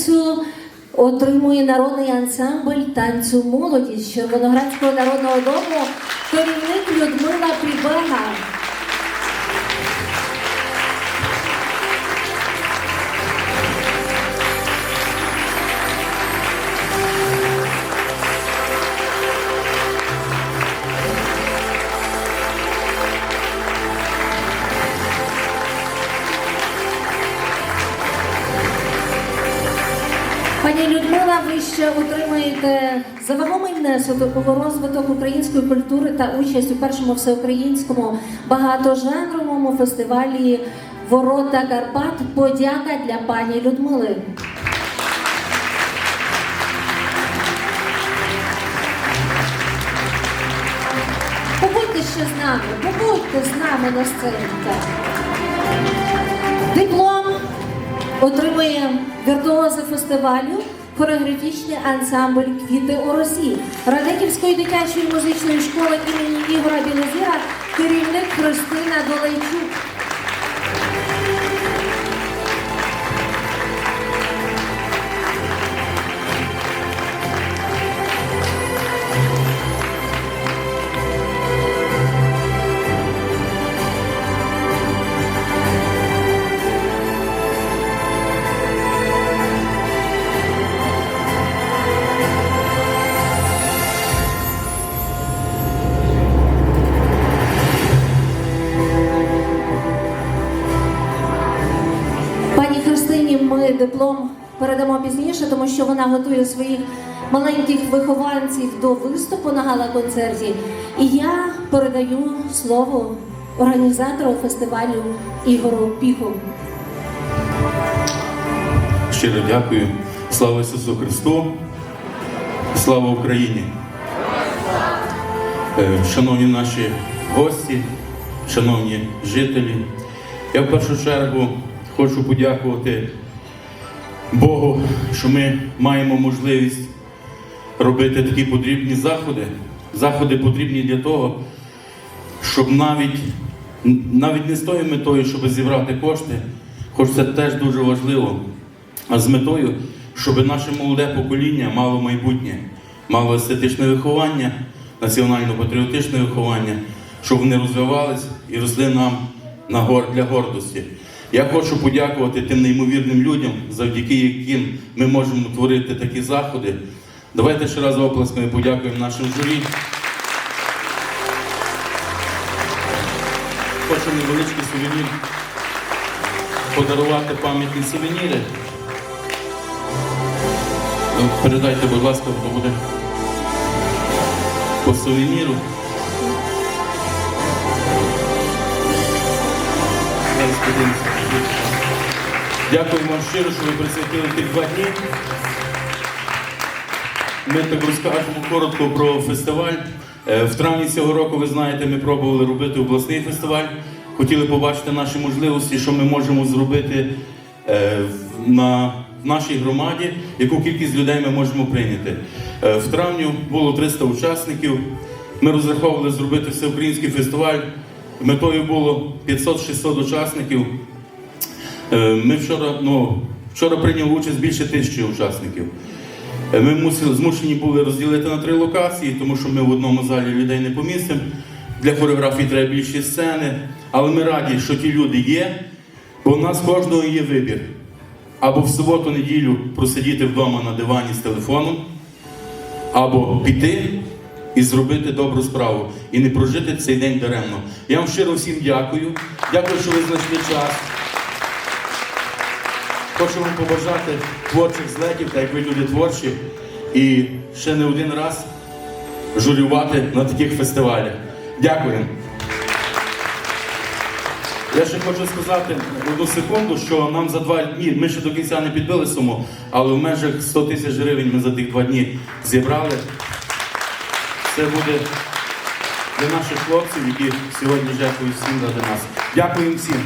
танцю отримує народний ансамбль танцю молоді з Червоноградського народного дому керівник Людмила Прибега. Пані Людмила, ви ще отримаєте за вагомий внесок у розвиток української культури та участь у першому всеукраїнському багатожанровому фестивалі Ворота Карпат. Подяка для пані Людмили. Побудьте ще з нами, побудьте з нами на сцені. Диплом отримує віртуози фестивалю хореографічний ансамбль Квіти у Росії Радиківської дитячої музичної школи імені Ігора Білозіра, керівник Христина Долейчук. Диплом передамо пізніше, тому що вона готує своїх маленьких вихованців до виступу на гала-концерті. І я передаю слово організатору фестивалю Ігору Піху. Щиро дякую. Слава Ісусу Христу! Слава Україні! Е, Шановні наші гості, шановні жителі, я в першу чергу хочу подякувати Богу, що ми маємо можливість робити такі потрібні заходи. Заходи потрібні для того, щоб навіть, навіть не з тою метою, щоб зібрати кошти, хоч це теж дуже важливо, а з метою, щоб наше молоде покоління мало майбутнє, мало естетичне виховання, національно-патріотичне виховання, щоб вони розвивались і росли нам на гор для гордості. Я хочу подякувати тим неймовірним людям, завдяки яким ми можемо творити такі заходи. Давайте ще раз оплесками подякуємо нашим журі. Хочу невеличкий сувенір подарувати пам'ятні сувеніри. Ну, Передайте, будь ласка, хто буде по сувеніру. Подивимося. Дякую вам щиро, що ви присвятили ті два дні. Ми так розкажемо коротко про фестиваль. Е, В травні цього року, ви знаєте, ми пробували робити обласний фестиваль. Хотіли побачити наші можливості, що ми можемо зробити е, на, нашій громаді, яку кількість людей ми можемо прийняти. Е, В травні було 300 учасників. Ми розраховували зробити всеукраїнський фестиваль. Метою було 500-600 учасників. Е, Ми вчора, ну, вчора прийняли участь більше тисячі учасників. Е, Ми мусили, змушені були розділити на три локації, тому що ми в одному залі людей не помістимо. Для хореографії треба більші сцени. Але ми раді, що ті люди є, бо в нас кожного є вибір. Або в суботу-неділю просидіти вдома на дивані з телефоном, або піти і зробити добру справу, і не прожити цей день даремно. Я вам щиро всім дякую. Дякую, що ви знайшли час. Хочу вам побажати творчих злетів, так як ви люди творчі, і ще не один раз журювати на таких фестивалях. Дякую. Я ще хочу сказати одну секунду, що нам за два дні, ми ще до кінця не підбили суму, але в межах 100 тисяч гривень ми за тих два дні зібрали. Це буде для наших хлопців, які сьогодні жертвують всім ради нас. Дякую всім.